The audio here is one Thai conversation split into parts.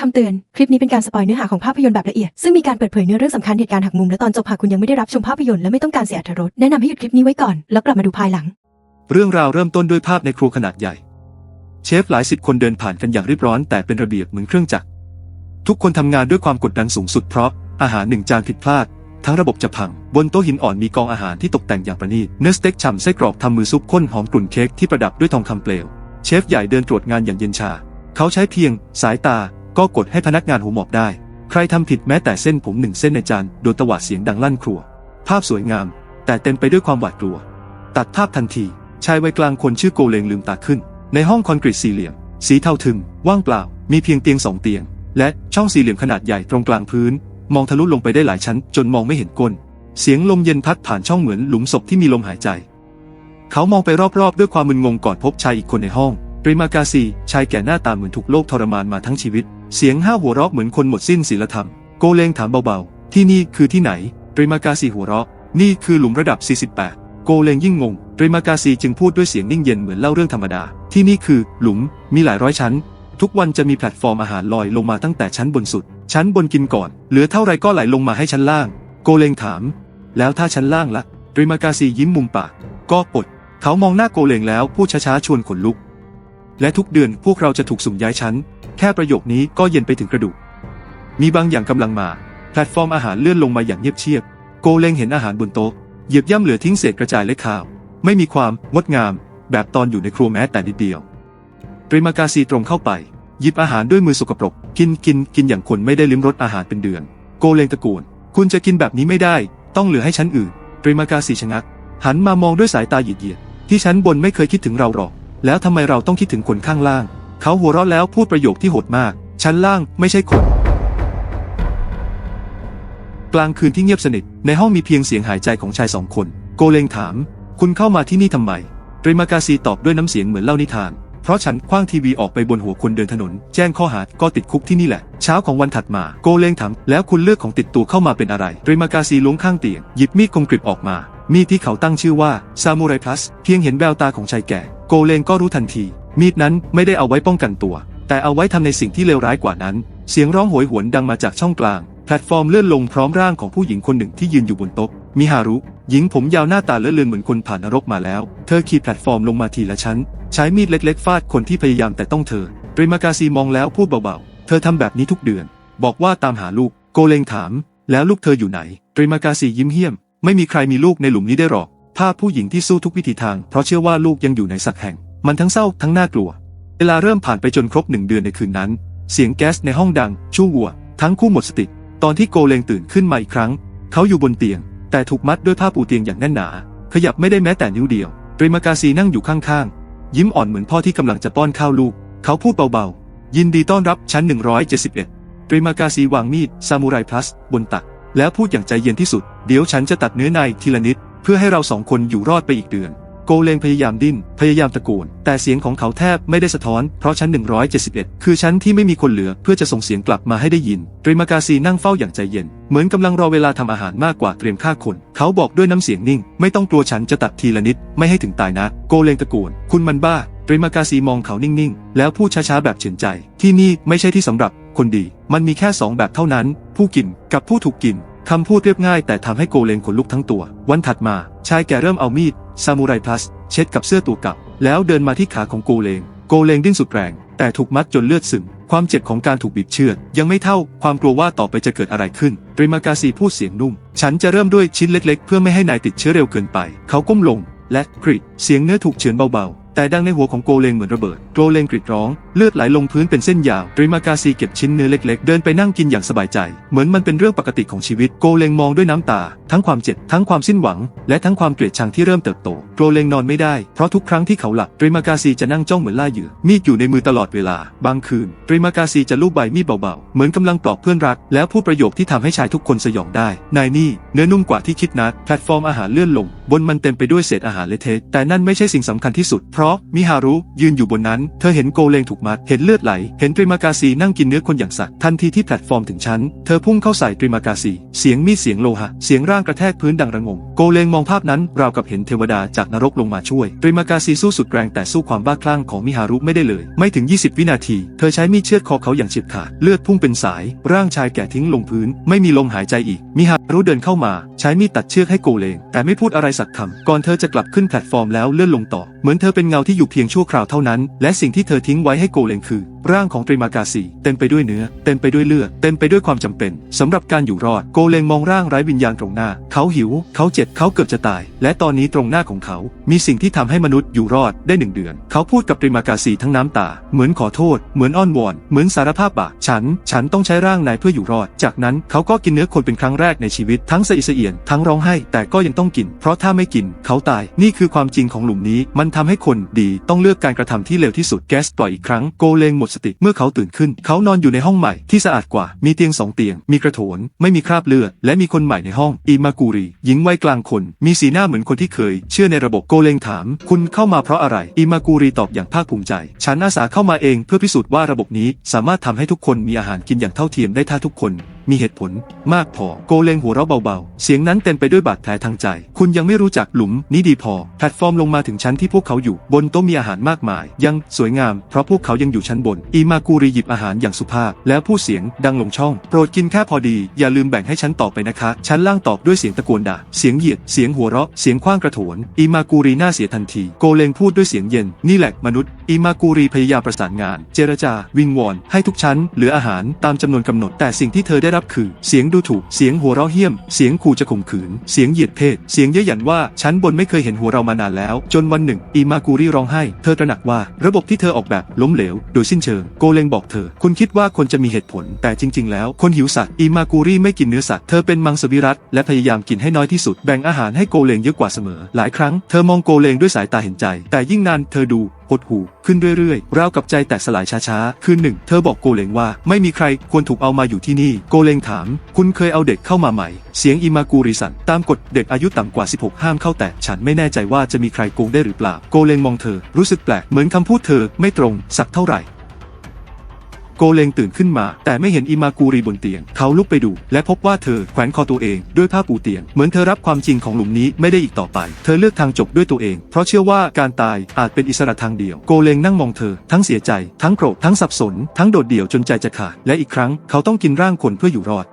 คำเตือน คลิปนี้เป็นการสปอยเนื้อหาของภาพยนตร์แบบละเอียด ซึ่งมีการเปิดเผยเนื้อเรื่องสำคัญเหตุการณ์หักมุมและตอนจบหากคุณยังไม่ได้รับชมภาพยนตร์และไม่ต้องการเสียอรรถรสแนะนำให้หยุดคลิปนี้ไว้ก่อน แล้วกลับมาดูภายหลัง เรื่องราวเริ่มต้นด้วยภาพในครัวขนาดใหญ่ เชฟหลายสิบคนเดินผ่านกันอย่างรีบร้อน แต่เป็นระเบียบเหมือนเครื่องจักร ทุกคนทำงานด้วยความกดดันสูงสุดเพราะอาหารหนึ่งจานผิดพลาด ทั้งระบบจะพัง บนโต๊ะหินอ่อนมีกองอาหารที่ตกแต่งอย่างประณีต เนื้อสเต็กฉ่ำไส้กรอกทำมือซุปข้นหอมกลุ่นเค้กที่ประดับด้วยทองคำเปลว เชฟใหญ่เดินตรวจงานอย่างเย็นชา เขาใช้เพียง สายตา ก็กดให้พนักงานหัวหมอบได้ ใครทำผิดแม้แต่เส้นผมหนึ่งเส้นในจานโดนตวาดเสียงดังลั่นครัว ภาพสวยงาม แต่เต็มไปด้วยความหวาดกลัว ตัดภาพทันที ชายวัยกลางคนชื่อโกเลงลืมตาขึ้น ในห้องคอนกรีตสี่เหลี่ยม สีเทาทึม ว่างเปล่า มีเพียงเตียงสองเตียง และช่องสี่เหลี่ยมขนาดใหญ่ตรงกลางพื้น มองทะลุลงไปได้หลายชั้น จนมองไม่เห็นก้น เสียงลมเย็นพัดผ่านช่องเหมือนหลุมศพที่มีลมหายใจ เขามองไปรอบๆ ด้วยความมึนงงก่อนพบชายอีกคนในห้องริมากาซีชายแก่หน้าตาเหมือนถูกโลกทรมานมาทั้งชีวิต เสียงห้าหัวเราะเหมือนคนหมดสิ้นศีลธรรม โกเลงถามเบาๆ ที่นี่คือที่ไหนริมากาซีหัวเราะ นี่คือหลุมระดับ 48 โกเลงยิ่งงงริมากาซีจึงพูดด้วยเสียงนิ่งเย็นเหมือนเล่าเรื่องธรรมดา ที่นี่คือ หลุม มีหลายร้อยชั้น ทุกวันจะมีแพลตฟอร์มอาหารลอยลงมาตั้งแต่ชั้นบนสุด ชั้นบนกินก่อน เหลือเท่าไรก็ไหลลงมาให้ชั้นล่าง โกเลงถาม แล้วถ้าชั้นล่างละริมากาซียิ้มมุมปาก ก็ปด เขามองหน้าโกเลงแล้วพูดช้าๆชวนขนลุก และทุกเดือนพวกเราจะถูกสุ่มย้ายชั้น แค่ประโยคนี้ก็เย็นไปถึงกระดูก มีบางอย่างกำลังมา แพลตฟอร์มอาหารเลื่อนลงมาอย่างเงียบเชียบ โกเลงเห็นอาหารบนโต๊ะ เหยียบย่ำเหลือทิ้งเศษกระจายและข่าว ไม่มีความงดงาม แบบตอนอยู่ในครัวแม้แต่นิดเดียวปริมากาซีตรงเข้าไป หยิบอาหารด้วยมือสกปรก กินกินกินอย่างคนไม่ได้ลิ้มรสอาหารเป็นเดือน โกเลงตะโกนคุณจะกินแบบนี้ไม่ได้ ต้องเหลือให้ชั้นอื่นปริมากาซีชะงัก หันมามองด้วยสายตาหยีดเยียดที่ชั้นบนไม่เคยคิดถึงเราหรอก แล้วทำไมเราต้องคิดถึงคนข้างล่าง เขาหัวเราะแล้วพูดประโยคที่โหดมาก ชั้นล่างไม่ใช่คน กลางคืนที่เงียบสนิท ในห้องมีเพียงเสียงหายใจของชายสองคน โกเลงถาม คุณเข้ามาที่นี่ทำไมเรมากาซีตอบด้วยน้ำเสียงเหมือนเล่านิทาน เพราะฉันคว้างทีวีออกไปบนหัวคนเดินถนน แจ้งข้อหาก็ติดคุกที่นี่แหละ เช้าของวันถัดมา โกเลงถามแล้วคุณเลือกของติดตัวเข้ามาเป็นอะไร เรมากาซีล้วงข้างเตียง หยิบมีดคมกริบออกมา มีดที่เขาตั้งชื่อว่าซามูไรพลัส เพียงเห็นแววตาของชายแก่ โกเลงก็รู้ทันที มีดนั้นไม่ได้เอาไว้ป้องกันตัว แต่เอาไว้ทำในสิ่งที่เลวร้ายกว่านั้น เสียงร้องโหยหวนดังมาจากช่องกลาง แพลตฟอร์มเลื่อนลงพร้อมร่างของผู้หญิงคนหนึ่งที่ยืนอยู่บนโต๊ะ มิฮารุ หญิงผมยาวหน้าตาเลอะเลือนเหมือนคนผ่านนรกมาแล้ว เธอขี่แพลตฟอร์มลงมาทีละชั้น ใช้มีดเล็กๆ ฟาดคนที่พยายามแต่ต้องเธอเรมากาซีมองแล้วพูดเบาๆ เธอทำแบบนี้ทุกเดือน บอกว่าตามหาลูก โกเลงถาม แล้วลูกเธออยู่ไหนเรมากาซียิ้มเหี้ยม ไม่มีใครมีลูกในหลุมนี้ได้หรอก ภาพผู้หญิงที่สู้ทุกวิถีทาง เพราะเชื่อว่าลูกยังอยู่ในสักแห่ง มันทั้งเศร้าทั้งน่ากลัว เวลาเริ่มผ่านไปจนครบหนึ่งเดือนในคืนนั้น เสียงแก๊สในห้องดังชู่วัว ทั้งคู่หมดสติ ตอนที่โกเลงตื่นขึ้นมาอีกครั้ง เขาอยู่บนเตียง แต่ถูกมัดด้วยผ้าปูเตียงอย่างแน่นหนา ขยับไม่ได้แม้แต่นิ้วเดียวเรมากาซีนั่งอยู่ข้างๆ ยิ้มอ่อนเหมือนพ่อที่กำลังจะป้อนข้าวลูก เขาพูดเบาๆ ยินดีต้อนรับชั้น 171เรมากาซีวางมีดซามูไรพลัส บนตัก แล้วพูดอย่างใจเย็นที่สุด เดี๋ยวฉันจะตัดเนื้อในทีละนิด เพื่อให้เราสองคนอยู่รอดไปอีกเดือน โกเลงพยายามดิ้น พยายามตะโกน แต่เสียงของเขาแทบไม่ได้สะท้อน เพราะชั้น 171 คือชั้นที่ไม่มีคนเหลือเพื่อจะส่งเสียงกลับมาให้ได้ยินเรมากาซีนั่งเฝ้าอย่างใจเย็น เหมือนกำลังรอเวลาทำอาหารมากกว่าเตรียมฆ่าคน เขาบอกด้วยน้ำเสียงนิ่ง ไม่ต้องกลัวฉันจะตัดทีละนิด ไม่ให้ถึงตายนะ โกเลงตะโกน คุณมันบ้าเรมากาซีมองเขานิ่งๆ แล้วพูดช้าๆ แบบเฉื่อยใจ ที่นี่ไม่ใช่ที่สำหรับคนดี มันมีแค่สองแบบเท่านั้น ผู้กินกับผู้ถูกกินคำพูดเรียบง่ายแต่ทำให้โกเลงขนลุกทั้งตัว วันถัดมา ชายแก่เริ่มเอามีด ซามูไรพลัส เช็ดกับเสื้อตัวกับแล้วเดินมาที่ขาของโกเลง โกเลงดิ้นสุดแรง แต่ถูกมัดจนเลือดซึม ความเจ็บของการถูกบีบเชือด ยังไม่เท่าความกลัวว่าต่อไปจะเกิดอะไรขึ้นริมากาซีพูดเสียงนุ่ม ฉันจะเริ่มด้วยชิ้นเล็กๆ เพื่อไม่ให้นายติดเชื้อเร็วเกินไป เขาก้มลง และกรีดเสียงเนื้อถูกเฉือนเบาๆ แต่ดังในหัวของโกเลงเหมือนระเบิด โกเลงกรีดร้อง เลือดไหลลงพื้นเป็นเส้นยาวริมากาซีเก็บชิ้นเนื้อเล็ก ๆ เดินไปนั่งกินอย่างสบายใจ เหมือนมันเป็นเรื่องปกติของชีวิต โกเลงมองด้วยน้ำตา ทั้งความเจ็บ ทั้งความสิ้นหวัง และทั้งความเกลียดชังที่เริ่มเติบโต โกเลงนอนไม่ได้ เพราะทุกครั้งที่เขาหลับริมากาซีจะนั่งจ้องเหมือนล่าเหยื่อ มีดอยู่ในมือตลอดเวลา บางคืนริมากาซีจะลูบใบมีดเบาๆ เหมือนกำลังปลอบเพื่อนรัก แล้วพูดประโยคที่ทำให้ชายทุกคนสยองได้ นายนี่เนื้อนุ่มกว่าที่คิดนักแพลตฟอร์มอาหารเลื่อนลง บนมันเต็มไปด้วยเศษอาหารเละเทะแต่นั่นไม่ใช่สิ่งสำคัญที่สุดเพราะราะมิฮารุยืนอยู่บนนั้น เธอเห็นโกเลงถูกมัด เห็นเลือดไหล เห็นตริมากาซีนั่งกินเนื้อคนอย่างสัตว์ ทันทีที่แพลตฟอร์มถึงชั้น เธอพุ่งเข้าใส่ตริมากาซี เสียงมีเสียงโลหะ เสียงร่างกระแทกพื้นดังระงม โกเลงมองภาพนั้นราวกับเห็นเทวดาจากนรกลงมาช่วย ตริมากาซีสู้สุดแรงแต่สู้ความบ้าคลั่งของมิฮารุไม่ได้เลย ไม่ถึง 20 วินาที เธอใช้มีดเชือดคอเขาอย่างเฉียบขาด เลือดพุ่งเป็นสาย ร่างชายแก่ทิ้งลงพื้น ไม่มีลมหายใจอีก มิฮา รุเดินเข้ามาใช้มีดตัดเชือกให้โกเลง แต่ไม่พูดอะไรสักคำก่อนเธอจะกลับขึ้นแพลตฟอร์มแล้วเลื่อนลงต่อ เหมือนเธอเป็นเงาที่อยู่เพียงชั่วคราวเท่านั้น และสิ่งที่เธอทิ้งไว้ให้โกเลงคือ ร่างของตริมากาซีเต็มไปด้วยเนื้อ เต็มไปด้วยเลือดเต็มไปด้วยความจำเป็นสำหรับการอยู่รอดโกเลงมองร่างไร้วิญญาณตรงหน้า เขาหิว เขาเจ็บเขาเกือบจะตาย และตอนนี้ตรงหน้าของเขา มีสิ่งที่ทำให้มนุษย์อยู่รอดได้หนึ่งเดือน เขาพูดกับตริมากาซีทั้งน้ำตา เหมือนขอโทษ เหมือนอ้อนวอน เหมือนสารภาพบาปฉัน ฉันต้องใช้ร่างนายเพื่ออยู่รอด จากนั้นเขาก็กินเนื้อคนเป็นครั้งแรกในชีวิตทั้งสะอิสะเอียนทั้งร้องไห้ แต่ก็ยังต้องกิน เพราะถ้าไม่กินเขาตาย นี่คือความจริงของหลุมนี้ มันทำให้คนดีต้องเลือกการกระทำที่เร็วที่สุดแก๊สปล่อยอีกครั้งโกเลงหมดสติเมื่อเขาตื่นขึ้น เขานอนอยู่ในห้องใหม่ที่สะอาดกว่ามีเตียงสองเตียง มีกระโถน ไม่มีคราบเลือดและมีคนใหม่ในห้องอีมากูรีหญิงวัยกลางคน มีสีหน้าเหมือนคนที่เคย เชื่อในระบบโกเลงถาม คุณเข้ามาเพราะอะไรอีมากูรีตอบอย่างภาคภูมิใจ ฉันอาสาเข้ามาเองเพื่อพิสูจน์ว่าระบบนี้สามารถทำให้ทุกคนมีอาหารกินอย่างเท่าเทียมได้ถ้าทุกคน มีเหตุผล มากพอ โกเลงหัวเราะเบาๆ เสียงนั้นเต็มไปด้วยบาดแผลทางใจ คุณยังไม่รู้จักหลุมนี้ดีพอ แพลตฟอร์มลงมาถึงชั้นที่พวกเขาอยู่ บนโต๊ะมีอาหารมากมาย ยังสวยงาม เพราะพวกเขายังอยู่ชั้นบนอีมากูรีหยิบอาหารอย่างสุภาพ แล้วพูดเสียงดังลงช่อง โปรดกินแค่พอดี อย่าลืมแบ่งให้ฉันต่อไปนะคะ ชั้นล่างตอบด้วยเสียงตะโกนด่า เสียงเหยียด เสียงหัวเราะ เสียงคว้างกระโถนอีมากูรีหน้าเสียทันที โกเลงพูดด้วยเสียงเย็น นี่แหละมนุษย์ อีมากูรีพยายามประสานงาน เจรจา วิงวอน ให้ทุกชั้น เหลืออาหารตามจำนวนกำหนด แต่สิ่งที่เธอได้รับคือ เสียงดูถูก เสียงหัวเราะเหี้ยม เสียงขู่จะข่มขืน เสียงเหยียดเพศ เสียงเย้ยหยันว่า ชั้นบนไม่เคยเห็นหัวเรามานานแล้ว จนวันหนึ่งอีมากูรีร้องไห้ เธอตระหนักว่า ระบบที่เธอออกแบบล้มเหลว โดยสิ้นเชิง โกเลงบอกเธอ คุณคิดว่าคนจะมีเหตุผล แต่จริง ๆ แล้ว คนหิวสัตว์อีมากูรีไม่กินเนื้อสัตว์ เธอเป็นมังสวิรัตและพยายามกินให้น้อยที่สุด แบ่งอาหารให้โกเลงเยอะกว่าเสมอ หลายครั้ง เธอมองโกเลงด้วยสายตาเห็นใจ แต่ยิ่งนาน เธอดู หดหูขึ้นเรื่อยๆราวกับใจแตกสลายช้าๆ คืนหนึ่ง เธอบอกโกเลงว่าไม่มีใครควรถูกเอามาอยู่ที่นี่ โกเลงถาม คุณเคยเอาเด็กเข้ามาใหม่ เสียงอิมากูริสันตามกฎเด็กอายุต่ำกว่า 16 ห้ามเข้าแต่ ฉันไม่แน่ใจว่าจะมีใครโกงได้หรือเปล่า โกเลงมองเธอ รู้สึกแปลกเหมือนคำพูดเธอไม่ตรงสักเท่าไหร่ โกเลงตื่นขึ้นมา แต่ไม่เห็นอิมากูรีบนเตียง เขาลุกไปดู และพบว่าเธอแขวนคอตัวเองด้วยผ้าปูเตียง เหมือนเธอรับความจริงของหลุมนี้ไม่ได้อีกต่อไป เธอเลือกทางจบด้วยตัวเอง เพราะเชื่อว่าการตายอาจเป็นอิสระทางเดียว โกเลงนั่งมองเธอ ทั้งเสียใจ ทั้งโกรธ ทั้งสับสน ทั้งโดดเดี่ยวจนใจจะขาด และอีกครั้งเขาต้องกินร่างคนเพื่ออยู่รอด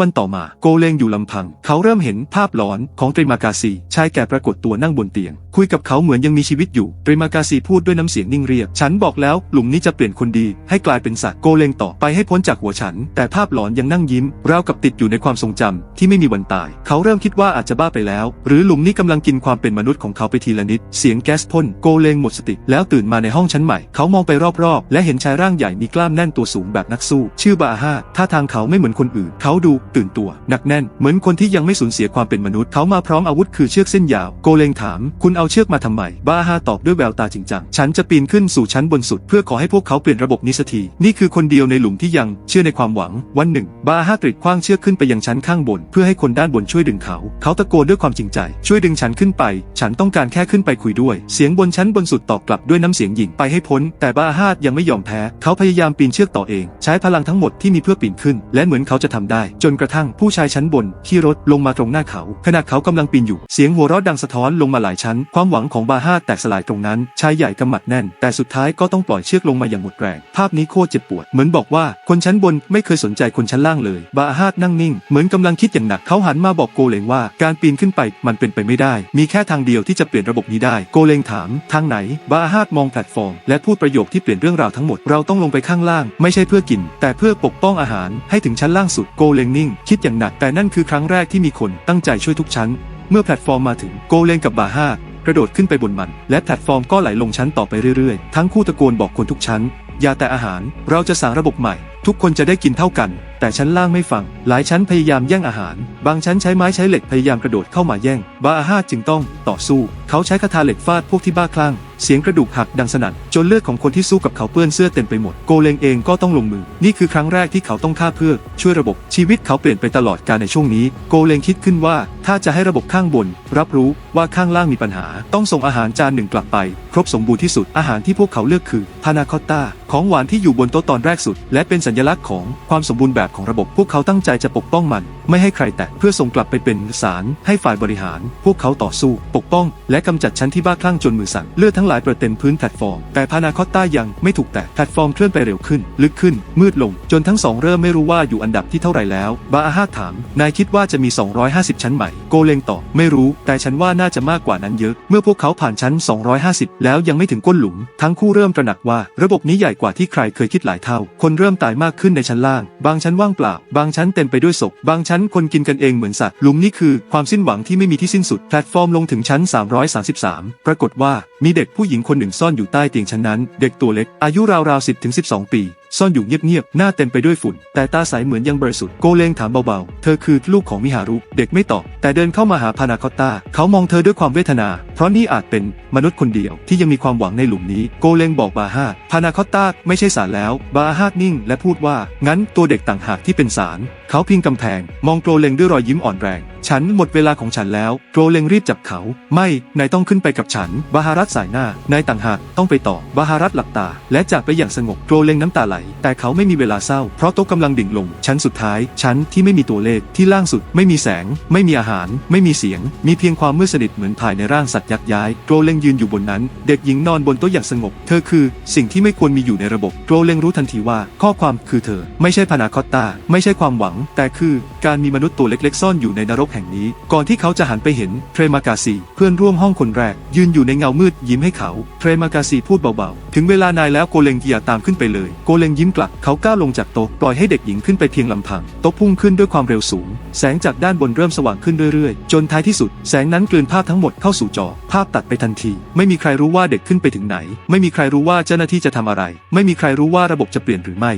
วันต่อมาโกเลงอยู่ลำพัง เขาเริ่มเห็นภาพหลอนของตริมากาซีชายแก่ปรากฏตัวนั่งบนเตียง คุยกับเขาเหมือนยังมีชีวิตอยู่ตริมากาซีพูดด้วยน้ำเสียงนิ่งเรียบ ฉันบอกแล้วหลุมนี้จะเปลี่ยนคนดี ให้กลายเป็นสัตว์โกเลงต่อไปให้พ้นจากหัวฉัน แต่ภาพหลอนยังนั่งยิ้มราวกับติดอยู่ในความทรงจำที่ไม่มีวันตาย เขาเริ่มคิดว่าอาจจะบ้าไปแล้ว หรือหลุมนี้กำลังกินความเป็นมนุษย์ของเขาไปทีละนิด เสียงแก๊สพ่นโกเลงหมดสติ แล้วตื่นมาในห้องชั้นใหม่ เขามองไปรอบๆ และเห็นชายร่างใหญ่มีกล้ามแน่นตัวสูงแบบนักสู้ ชื่อบาอาฮาท่าทางเขาไม่เหมือนคนอื่น เขาดูตื่นตัวหนักแน่น เหมือนคนที่ยังไม่สูญเสียความเป็นมนุษย์ เขามาพร้อมอาวุธคือเชือกเส้นยาว โกเลงถาม คุณเอาเชือกมาทำไมบาอาฮาตอบด้วยแววตาจริงจัง ฉันจะปีนขึ้นสู่ชั้นบนสุด เพื่อขอให้พวกเขาเปลี่ยนระบบนี้สักที นี่คือคนเดียวในหลุมที่ยังเชื่อในความหวัง วันหนึ่ง บาอาฮากรีดขว้างเชือกขึ้นไปยังชั้นข้างบน เพื่อให้คนด้านบนช่วยดึงเขา เขาตะโกนด้วยความจริงใจ ช่วยดึงฉันขึ้นไป ฉันต้องการแค่ขึ้นไปคุยด้วย เสียงบนชั้นบนสุดตอบกลับด้วยน้ำเสียงหยิ่งไปให้พ้น แต่บาอาฮายังไม่ยอมแพ้ เขาพยายามปีนเชือกต่อเอง ใช้พลังทั้งหมดที่มีเพื่อปีนขึ้น และเหมือนเขาจะทำได้ จนกระทั่งผู้ชายชั้นบนขี่รถลงมาตรงหน้าเขา ขณะเขากำลังปีนอยู่ เสียงหัวเราะดังสะท้อนลงมาหลายชั้น ความหวังของบาฮาแตกสลายตรงนั้น ชายใหญ่กำหมัดแน่น แต่สุดท้ายก็ต้องปล่อยเชือกลงมาอย่างหมดแรง ภาพนี้โคตรเจ็บปวด เหมือนบอกว่าคนชั้นบนไม่เคยสนใจคนชั้นล่างเลย บาฮานั่งนิ่ง เหมือนกำลังคิดอย่างหนัก เขาหันมาบอกโกเลงว่า การปีนขึ้นไปมันเป็นไปไม่ได้ มีแค่ทางเดียวที่จะเปลี่ยนระบบนี้ได้ โกเลงถาม ทางไหน บาฮามองแพลตฟอร์ม และพูดประโยคที่เปลี่ยนเรื่องราวทั้งหมด เราต้องลงไปข้างล่าง ไม่ใช่เพื่อกิน แต่เพื่อปกป้องอาหารให้ถึงชั้นล่างสุด โกเลงนิ่งคิดอย่างหนักแต่นั่นคือครั้งแรกที่มีคนตั้งใจช่วยทุกชั้น เมื่อแพลตฟอร์มมาถึงโกเลงกับบาฮากระโดดขึ้นไปบนมัน และแพลตฟอร์มก็ไหลลงชั้นต่อไปเรื่อยๆ ทั้งคู่ตะโกนบอกคนทุกชั้น อย่าแต่อาหาร เราจะสร้างระบบใหม่ ทุกคนจะได้กินเท่ากัน แต่ชั้นล่างไม่ฟัง หลายชั้นพยายามแย่งอาหาร บางชั้นใช้ไม้ใช้เหล็กพยายามกระโดดเข้ามาแย่ง บาอาฮาจึงต้องต่อสู้ เขาใช้คาถาเหล็กฟาดพวกที่บ้าคลั่ง เสียงกระดูกหักดังสนั่น จนเลือดของคนที่สู้กับเขาเปื้อนเสื้อเต็มไปหมด โกเลงเองก็ต้องลงมือ นี่คือครั้งแรกที่เขาต้องฆ่าเพื่อ ช่วยระบบชีวิตเขาเปลี่ยนไปตลอดกาลในช่วงนี้ โกเลงคิดขึ้นว่า ถ้าจะให้ระบบข้างบน รับรู้ว่าข้างล่างมีปัญหา ต้องส่งอาหารจานหนึ่งกลับไป ครบสมบูรณ์ที่สุด อาหารที่พวกเขาเลือกคือพานาคอตตาของหวานที่อยู่บนโต๊ะตอนแรกสุด และเป็นสัญลักษณ์ของความสมบูรณ์แบบของระบบ พวกเขาตั้งใจจะปกป้องมัน ไม่ให้ใครแตะเพื่อส่งกลับไปเป็นสารให้ฝ่ายบริหาร พวกเขาต่อสู้ ปกป้อง และกำจัดชั้นที่บ้าคลั่งจนมือสั่นเลือดทั้งหลายปิดเต็มพื้นแพลตฟอร์ม แต่พานาคอตต้ายังไม่ถูกแตะแพลตฟอร์มเคลื่อนไปเร็วขึ้น ลึกขึ้น มืดลง จนทั้งสองเริ่มไม่รู้ว่าอยู่อันดับที่เท่าไหร่แล้ว บาอาฮาถาม นายคิดว่าจะมี 250 ชั้นใหม่ โกเลงตอบไม่รู้ แต่ฉันว่าน่าจะมากกว่านั้นเยอะ เมื่อพวกเขาผ่านชั้น 250 แล้วยังไม่ถึงก้นหลุม ทั้งคู่เริ่มตระหนักว่า ระบบนี้ใหญ่กว่าที่ใครเคยคิดหลายเท่า คนเริ่มตายมากขึ้นในชั้นล่าง บางชั้นว่างเปล่า บางชั้นเต็มไปด้วยศพ บางชั้นคนกินกันเองเหมือนสัตว์ หลุมนี้คือความสิ้นหวังที่ไม่มีที่สิ้นสุด แพลตฟอร์มลงถึงชั้น 333 ปรากฏว่ามีเด็กผู้หญิงคนหนึ่งซ่อนอยู่ใต้เตียงชั้นนั้น เด็กตัวเล็ก อายุราวๆ10ถึง12 ปี ซ่อนอยู่เงียบๆ หน้าเต็มไปด้วยฝุ่น แต่ตาใสเหมือนยังบริสุทธิ์ โกเลงถามเบาๆ เธอคือลูกของมิฮารุ เด็กไม่ตอบ แต่เดินเข้ามาหาพานาคอตตา เขามองเธอด้วยความเวทนา เพราะนี่อาจเป็นมนุษย์คนเดียวที่ยังมีความหวังในหลุมนี้ โกเลงบอกบาฮาพานาคอตตาไม่ใช่สารแล้ว บาฮานิ่ง และพูดว่า งั้นตัวเด็กต่างหากที่เป็นสาร เขาพิงกำแพง มองโกเลงด้วยรอยยิ้มอ่อนแรง ฉันหมดเวลาของฉันแล้ว โกเลงรีบจับเขา ไม่ นายต้องขึ้นไปกับฉัน บาฮารัตสายหน้า นายต่างหากต้องไปต่อ บาฮารัตหลับตา และจากไปอย่างสงบ โกเลงน้ำตาไหลแต่เขาไม่มีเวลาเศร้า เพราะโต๊ะกำลังดิ่งลง ชั้นสุดท้าย ชั้นที่ไม่มีตัวเลข ที่ล่างสุด ไม่มีแสง ไม่มีอาหาร ไม่มีเสียง มีเพียงความมืดสนิทเหมือนภายในร่างสัตว์ยักษ์ย้าย โกเลงยืนอยู่บนนั้น เด็กหญิงนอนบนโต๊ะอย่างสงบ เธอคือ สิ่งที่ไม่ควรมีอยู่ในระบบ โกเลงรู้ทันทีว่า ข้อความคือเธอ ไม่ใช่พานาคอตตา ไม่ใช่ความหวัง แต่คือการมีมนุษย์ตัวเล็กๆ ซ่อนอยู่ในนรกแห่งนี้ ก่อนที่เขาจะหันไปเห็นเทรมากาซีเพื่อนร่วมห้องคนแรก ยืนอยู่ในเงามืดยิ้มให้เขาเทรมากาซีพูดเบาๆ ถึงเวลานายแล้วโกเลงอย่าตามขึ้นไปเลยโกเลงยิ้มกลับเขาก้าวลงจากโต๊ะปล่อยให้เด็กหญิงขึ้นไปเพียงลำพังโต๊ะพุ่งขึ้นด้วยความเร็วสูง แสงจากด้านบนเริ่มสว่างขึ้นเรื่อยๆ จนท้ายที่สุด แสงนั้นกลืนภาพทั้งหมดเข้าสู่จอ ภาพตัดไปทันที ไม่มีใครรู้ว่าเด็กขึ้นไปถึงไหน ไม่มีใครรู้ว่าเจ้าหน้าที่จะทำอะไร ไม่มีใครรู้ว่าระบบจะเปลี่ยนหรือไม่